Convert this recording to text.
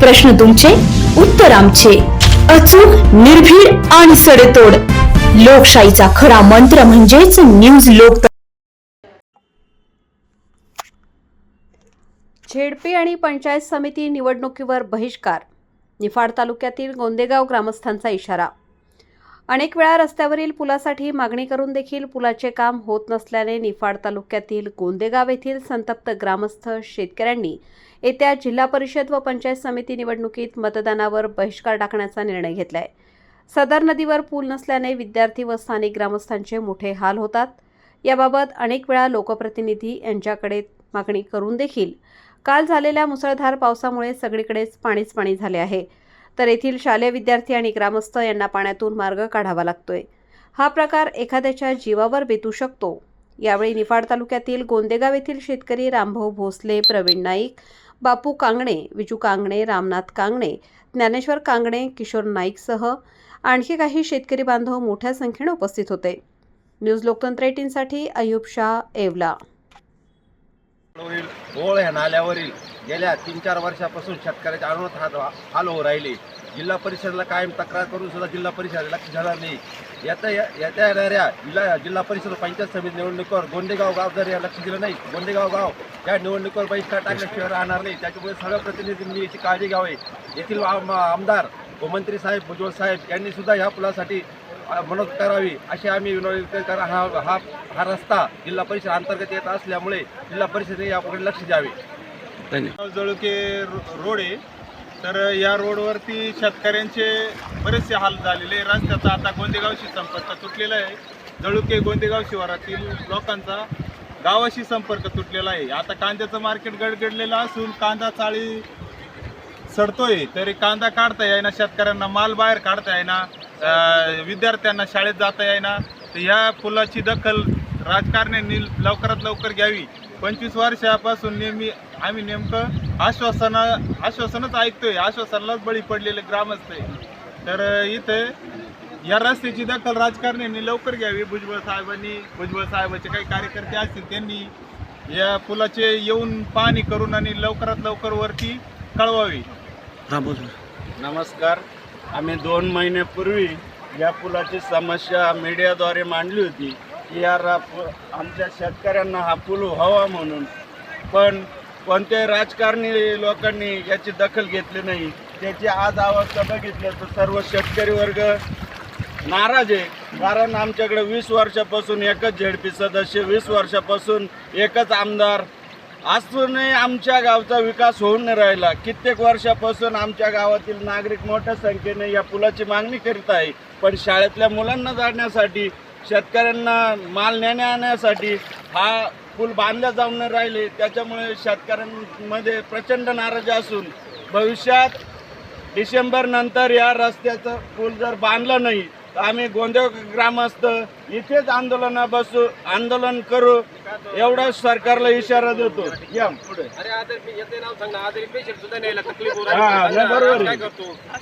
प्रश्न तुमचे उत्तर आमचे. अचूक निर्भीड आणि सडेतोड. लोकशाहीचा खरा मंत्र म्हणजेच न्यूज लोक झेडपी आणि पंचायत समिती निवडणुकीवर बहिष्कार. निफाड तालुक्यातील गोंदेगाव ग्रामस्थांचा इशारा. अनेक वेळा रस्त्यावरील पुलासाठी मागणी करून देखील पुलाचे काम होत नसल्याने निफाड तालुक्यातील गोंदेगाव येथील संतप्त ग्रामस्थ शेतकऱ्यांनी येत्या जिल्हा परिषद व पंचायत समिती निवडणुकीत मतदानावर बहिष्कार टाकण्याचा निर्णय घेतलाय. सदर नदीवर पूल नसल्याने विद्यार्थी व स्थानिक ग्रामस्थांचे मोठे हाल होतात. याबाबत अनेक वेळा लोकप्रतिनिधी यांच्याकडे मागणी करून देखील काल झालेल्या मुसळधार पावसामुळे सगळीकडेच पाणीच पाणी झाले आहे. तर येथील शालेय विद्यार्थी आणि ग्रामस्थ यांना पाण्यातून मार्ग काढावा लागतोय. हा प्रकार एखाद्याच्या जीवावर बेतू शकतो. यावेळी निफाड तालुक्यातील गोंदेगाव येथील शेतकरी रामभाऊ भोसले प्रवीण नाईक बापू कांगणे विजू कांगणे रामनाथ कांगणे ज्ञानेश्वर कांगणे किशोर नाईकसह आणखी काही शेतकरी बांधव मोठ्या संख्येने उपस्थित होते. न्यूज लोकतंत्र एटीनसाठी अयुब शाह येवला. होईल ओळ ह्या नाल्यावरील गेल्या तीन चार वर्षापासून शेतकऱ्याचे अनोत हात हाल होऊ राहिले. जिल्हा परिषदेला कायम तक्रार करून सुद्धा जिल्हा परिषद लक्ष झालं नाही. येत्या येत्या येणाऱ्या जिल्हा जिल्हा परिषद पंचायत समिती निवडणुकीवर गोंदेगाव गाव जर या लक्ष दिलं नाही गोंदेगाव गाव या निवडणुकीवर बहिष्कार टाकल्याशिवाय राहणार नाही. त्याच्यामुळे सगळ्या प्रतिनिधींनी याची काळजी घ्यावी. येथील आम- आमदार व मंत्री साहेब भुजबळ साहेब यांनी सुद्धा ह्या पुलासाठी मदत करावी अशी आम्ही विनंती कारण हा हा हा रस्ता जिल्हा परिषद अंतर्गत येत असल्यामुळे जिल्हा परिषदेने याकडे लक्ष द्यावे. जळुके रो- रोड आहे. तर या रोडवरती शेतकऱ्यांचे बरेचसे हाल झालेले रस्त्याचा आता गोंदेगावशी संपर्क तुटलेला आहे. जळुके गोंदेगाव शिवारातील लोकांचा गावाशी संपर्क तुटलेला आहे. आता कांद्याचं मार्केट गडगडलेलं असून कांदा चाळी सडतोय. तरी कांदा काढता येईना शेतकऱ्यांना माल बाहेर काढता येईना. विद्यार्थ्यांना शाळेत जाता येईना. तर ह्या पुलाची दखल राजकारण्यांनी लवकरात लवकर घ्यावी. पंचवीस वर्षापासून नेहमी आम्ही नेमकं आश्वासन आश्वासनच ऐकतोय. आश्वासनालाच बळी पडलेले ग्रामस्थ आहे. तर इथे या रस्त्याची दखल राजकारण्यांनी लवकर घ्यावी. भुजबळ साहेबांनी भुजबळ साहेबाचे काही कार्यकर्ते असतील त्यांनी या पुलाचे येऊन पाहणी करून आणि लवकरात लवकर वरती कळवावी. नमस्कार. आम्ही दोन महिन्यापूर्वी या पुलाची समस्या मीडियाद्वारे मांडली होती की या रा पु- आमच्या शेतकऱ्यांना हा पूल व्हावा म्हणून. पण कोणत्याही राजकारणी लोकांनी याची दखल घेतली नाही. त्याची आज अवस्था बघितलं तर सर्व शेतकरी वर्ग नाराज आहे. कारण आमच्याकडे वीस वर्षापासून एकच झेडपी सदस्य वीस वर्षापासून एकच आमदार असूनही आमच्या गावचा विकास होऊन नाही राहिला. कित्येक वर्षापासून आमच्या गावातील नागरिक मोठ्या संख्येने या पुलाची मागणी करीत आहे. पण शाळेतल्या मुलांना जाण्यासाठी शेतकऱ्यांना माल नेण्या आणण्यासाठी हा पूल बांधला जाऊन नाही राहिले. त्याच्यामुळे शेतकऱ्यांमध्ये प्रचंड नाराजी असून भविष्यात डिसेंबरनंतर या रस्त्याचं पूल जर बांधलं नाही आम्ही गोंदेव ग्रामस्थ इथेच आंदोलन बसू आंदोलन करू एवढा सरकारला इशारा देतो या पुढे अरे आदर येते नाव सांग ना आदर पेशंट सुद्धा न्यायला तकलीफ होऊ हा. नाही, बरोबर आहे. काय करतो